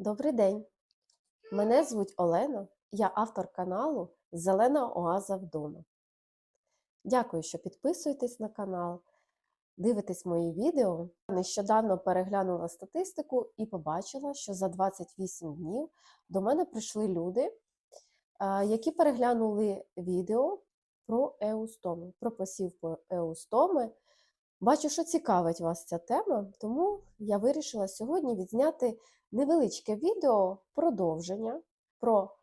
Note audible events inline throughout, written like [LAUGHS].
Добрий день! Мене звуть Олена, я автор каналу Зелена Оаза вдома. Дякую, що підписуєтесь на канал, дивитесь мої відео. Нещодавно переглянула статистику і побачила, що за 28 днів до мене прийшли люди, які переглянули відео про еустоми, про посів по еустоми. Бачу, що цікавить вас ця тема, тому я вирішила сьогодні відзняти невеличке відео продовження про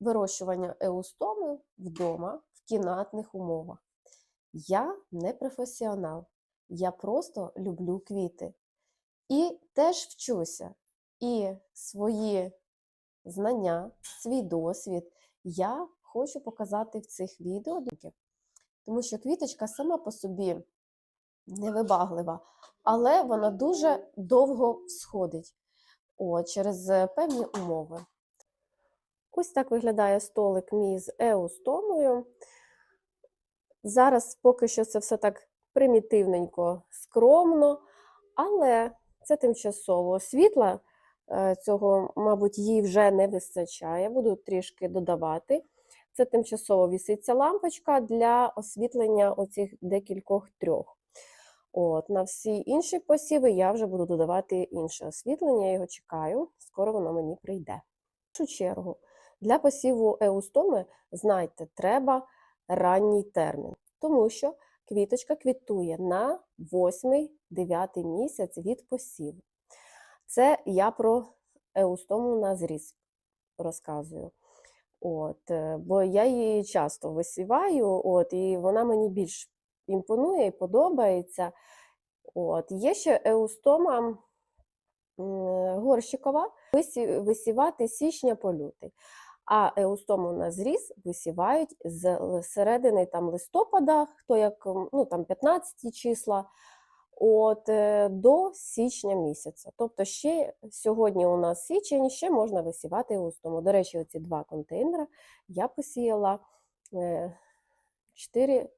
вирощування еустоми вдома в кімнатних умовах. Я не професіонал, я просто люблю квіти. І теж вчуся. І свої знання, свій досвід я хочу показати в цих відео, тому що квіточка сама по собі невибаглива, але вона дуже довго всходить о, через е, певні умови. Ось так виглядає столик мій з еустомою. Зараз поки що це все так примітивненько, скромно, але це тимчасово. Світла е, цього, мабуть, їй вже не вистачає. Буду трішки додавати. Це тимчасово віситься лампочка для освітлення оцих декількох трьох. От, На всі інші посіви я вже буду додавати інше освітлення, я його чекаю, скоро воно мені прийде. В першу чергу, для посіву еустоми, знайте, треба ранній термін, тому що квіточка квітує на 8-9 місяць від посіву. Це я про еустому на зріз розказую. От, е, Бо я її часто висіваю, от, і вона мені більш імпонує і подобається. От. Є ще еустома горщикова, висівати січня по лютий. А еустому на зріз висівають з середини там, листопада, хто як ну, там 15 числа, от, е, до січня місяця. Тобто ще сьогодні у нас січень, ще можна висівати еустому. До речі, оці два контейнери я посіяла 4 е,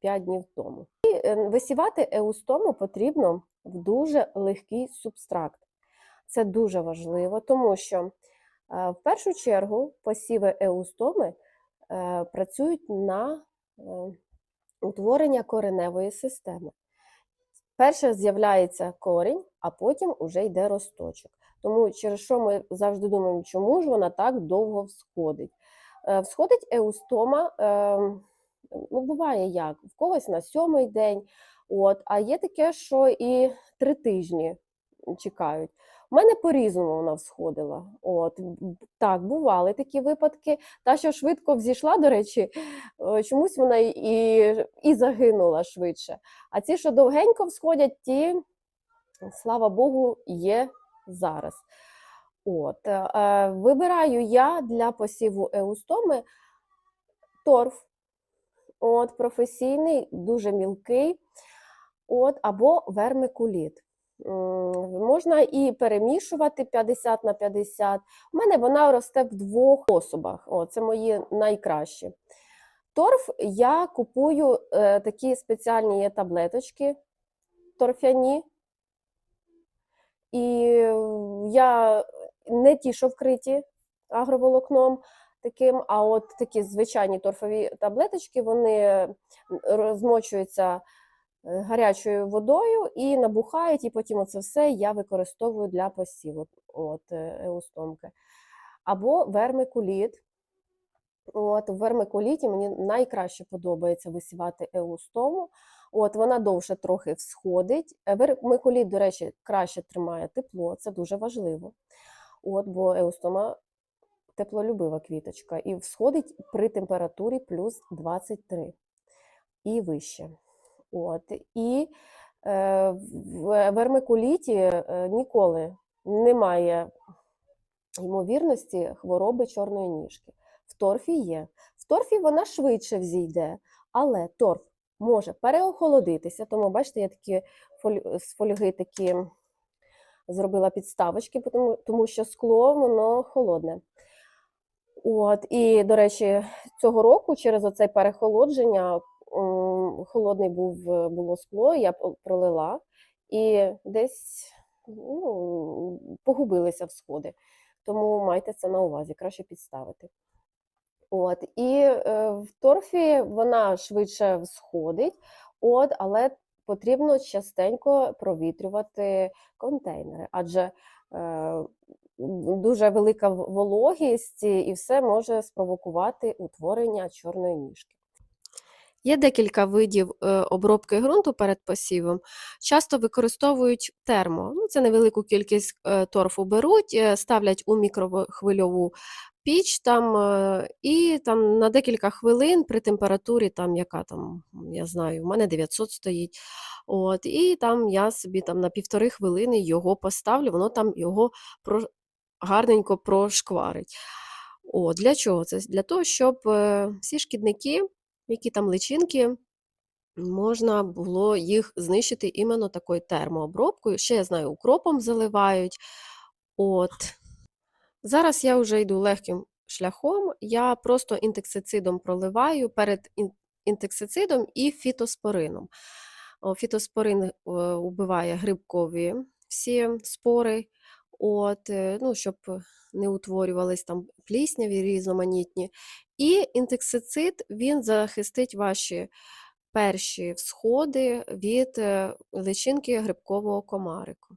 5 днів тому. І е, висівати еустому потрібно в дуже легкий субстракт. Це дуже важливо, тому що е, в першу чергу посіви еустоми е, працюють на утворення кореневої системи. Перше з'являється корінь, а потім вже йде росточок. Тому через що ми завжди думаємо, чому ж вона так довго всходить. Всходить еустома ем, ну, буває як, в когось на сьомий день, от, а є таке, що і три тижні чекають. У мене по-різному вона всходила. От, Так, бували такі випадки. Та, що швидко взійшла, до речі, е, чомусь вона і і загинула швидше. А ці, що довгенько всходять, ті, слава Богу, є зараз. От, е, Вибираю я для посіву еустоми торф от, професійний, дуже мілкий, от, або вермикуліт. Можна і перемішувати 50 на 50. У мене вона росте в двох способах. О, це мої найкращі. Торф я купую е, такі спеціальні є таблеточки торфяні. І я не ті, що вкриті агроволокном, таким, а от такі звичайні торфові таблеточки вони розмочуються е, гарячою водою і набухають, і потім це все я використовую для посіву от, е, еустомки. Або вермикуліт. От, В вермикуліті мені найкраще подобається висівати еустому. От, Вона довше трохи всходить. Е, вермикуліт, до речі, краще тримає тепло, це дуже важливо. От, Бо еустома теплолюбива квіточка і всходить при температурі плюс 23 і вище. От. І е, в вермикуліті е, ніколи немає ймовірності хвороби чорної ніжки. В торфі є. В торфі вона швидше взійде, але торф може переохолодитися, тому, бачите, я такі з фольги такі зробила підставочки, тому, тому що скло воно холодне. От, І, до речі, цього року через оце перехолодження холодний був було скло, я пролила. І десь ну, погубилися всходи. Тому майте це на увазі, краще підставити. От, і е, в торфі вона швидше всходить, от, але потрібно частенько провітрювати контейнери, адже е, дуже велика вологість і все може спровокувати утворення чорної ніжки. Є декілька видів е, обробки ґрунту перед посівом. Часто використовують термо. Ну, це невелику кількість е, торфу беруть, е, ставлять у мікрохвильову піч там, і там на декілька хвилин при температурі, там, яка там, я знаю, в мене 900 стоїть. От, і там я собі там на півтори хвилини його поставлю, воно там його гарненько прошкварить. О, для чого це? Для того, щоб е, всі шкідники, які там личинки, можна було їх знищити іменно такою термообробкою. Ще я знаю, укропом заливають. От. Зараз я вже йду легким шляхом. Я просто інтексицидом проливаю перед інтексицидом і фітоспорином. Фітоспорин е, убиває грибкові всі спори, от, е, ну, щоб не утворювались там плісняві різноманітні. І інтексицид він захистить ваші перші всходи від е, личинки грибкового комарику.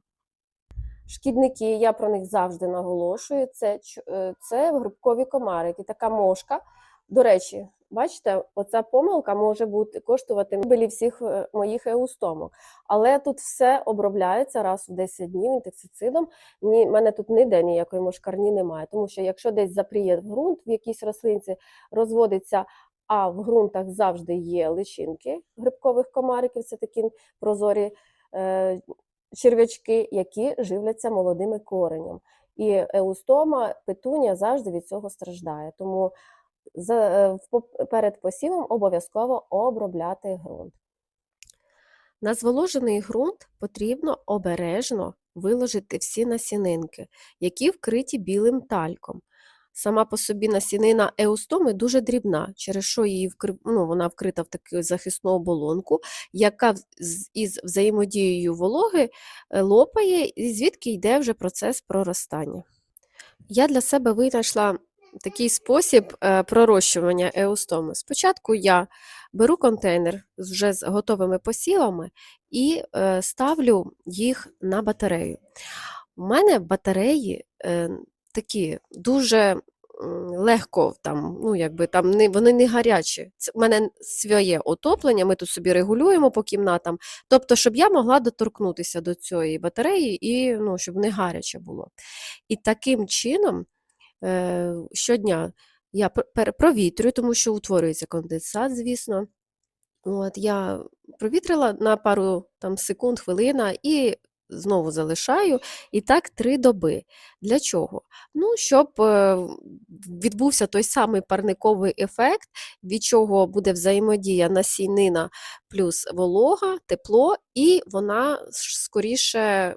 Шкідники, я про них завжди наголошую, це, е, це грибкові комарики, така мошка. До речі, бачите, оця помилка може бути коштувати мебелі всіх е, моїх еустомок. Але тут все обробляється раз в 10 днів інтексицидом. Ні, в мене тут ніде ніякої мошкарні немає. Тому що якщо десь запріє ґрунт, в якійсь рослинці розводиться, а в ґрунтах завжди є личинки грибкових комариків, це такі прозорі. е, черв'ячки, які живляться молодими коренем. І еустома, петунія завжди від цього страждає. Тому перед посівом обов'язково обробляти ґрунт. На зволожений ґрунт потрібно обережно виложити всі насінинки, які вкриті білим тальком. Сама по собі насінина еустоми дуже дрібна, через що її вкри... ну, вона вкрита в таку захисну оболонку, яка із взаємодією вологи е, лопає, і звідки йде вже процес проростання. Я для себе винайшла такий спосіб е, пророщування еустоми. Спочатку я беру контейнер вже з готовими посівами і е, ставлю їх на батарею. У мене батареї е, такі дуже легко там, ну якби там не, вони не гарячі. Це, у мене своє отоплення, ми тут собі регулюємо по кімнатам. Тобто, щоб я могла доторкнутися до цієї батареї і ну, щоб не гаряче було. І таким чином щодня я пр- пер- провітрюю, тому що утворюється конденсат, звісно. От, я провітрила на пару там, секунд, хвилина і знову залишаю. І так три доби. Для чого? Ну, щоб е, відбувся той самий парниковий ефект, від чого буде взаємодія насінина плюс волога, тепло, і вона скоріше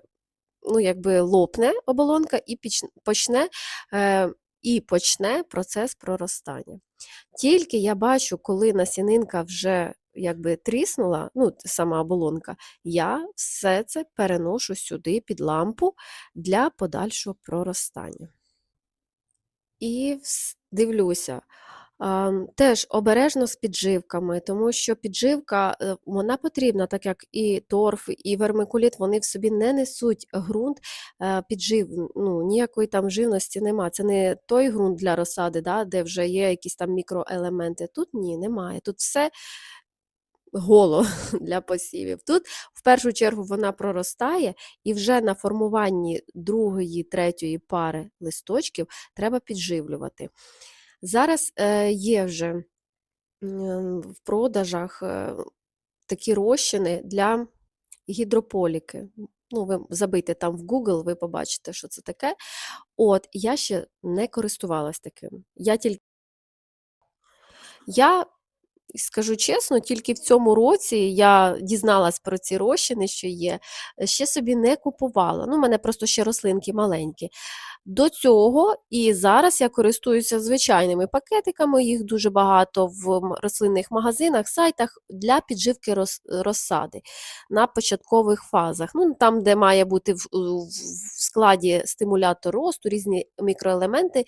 ну, якби лопне оболонка і почне, е, і почне процес проростання. Тільки я бачу, коли насінинка вже якби тріснула, ну, сама оболонка, я все це переношу сюди під лампу для подальшого проростання. І дивлюся. Теж обережно з підживками, тому що підживка е, вона потрібна, так як і торф, і вермикуліт, вони в собі не несуть ґрунт е, піджив, ну, ніякої там живності нема. Це не той ґрунт для розсади, да, де вже є якісь там мікроелементи. Тут ні, немає. Тут все голо [LAUGHS] для посівів. Тут в першу чергу вона проростає, і вже на формуванні другої, третьої пари листочків треба підживлювати. Зараз е, є вже в продажах е, такі розчини для гідрополіки. Ну, ви забийте там в Google, ви побачите, що це таке. От, я ще не користувалась таким. Я тільки я скажу чесно, тільки в цьому році я дізналась про ці розчини, що є, ще собі не купувала. Ну, у мене просто ще рослинки маленькі. До цього і зараз я користуюся звичайними пакетиками, їх дуже багато в рослинних магазинах, сайтах для підживки розсади на початкових фазах. Ну, там, де має бути в, в- складі стимулятор росту, різні мікроелементи.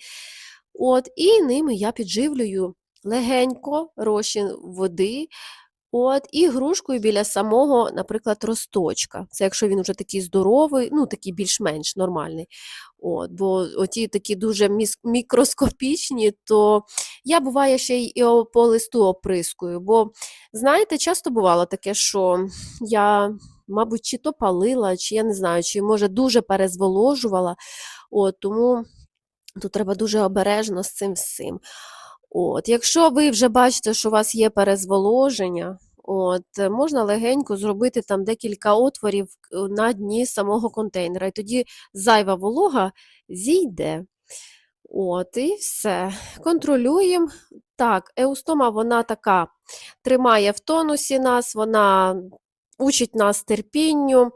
От, і ними я підживлюю легенько розчин води. От, і грушкою біля самого, наприклад, росточка. Це якщо він вже такий здоровий, ну такий більш-менш нормальний. От, бо оті такі дуже мікроскопічні, то я буває ще й по листу оприскую. Бо, знаєте, часто бувало таке, що я, мабуть, чи то палила, чи я не знаю, чи може дуже перезволожувала. От, тому тут треба дуже обережно з цим всім. От, якщо ви вже бачите, що у вас є перезволоження, от, е, можна легенько зробити там декілька отворів е, на дні самого контейнера, і тоді зайва волога зійде. От, і все. Контролюємо. Так, еустома, вона така тримає в тонусі нас, вона учить нас терпінню,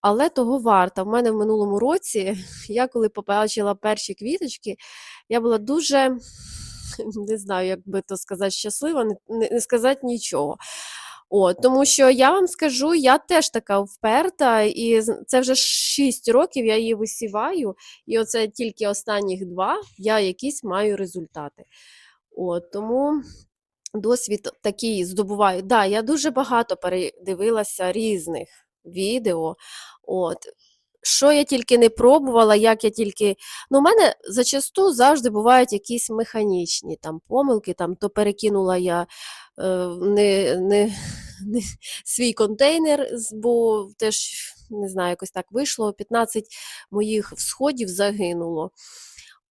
але того варта. В мене в минулому році, [LAUGHS] я коли побачила перші квіточки, я була дуже, [LAUGHS] не знаю, як би то сказати, щаслива, не, не, не сказати нічого. От, тому що я вам скажу, я теж така вперта, і це вже 6 років я її висіваю, і оце тільки останніх два я якісь маю результати. От, тому досвід такий здобуваю. Да, я дуже багато передивилася різних відео. От. Що я тільки не пробувала, як я тільки. Ну, у мене зачасту завжди бувають якісь механічні там помилки, там то перекинула я е, не, не, не свій контейнер, бо теж не знаю, якось так вийшло. 15 моїх всходів загинуло.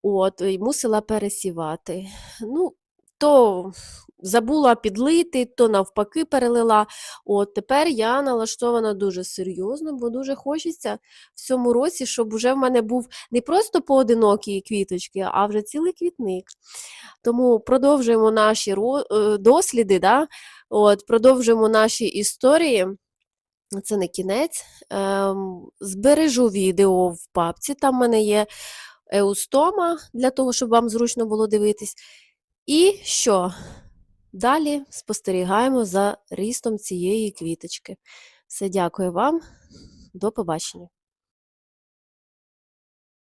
От, і мусила пересівати. Ну, то забула підлити, то навпаки перелила. От тепер я налаштована дуже серйозно, бо дуже хочеться в цьому році, щоб вже в мене був не просто поодинокі квіточки, а вже цілий квітник. Тому продовжуємо наші е, досліди, да? От, продовжуємо наші історії. Це не кінець. Ем, збережу відео в папці, там в мене є еустома, для того, щоб вам зручно було дивитись. І що? Далі спостерігаємо за рістом цієї квіточки. Все, дякую вам. До побачення.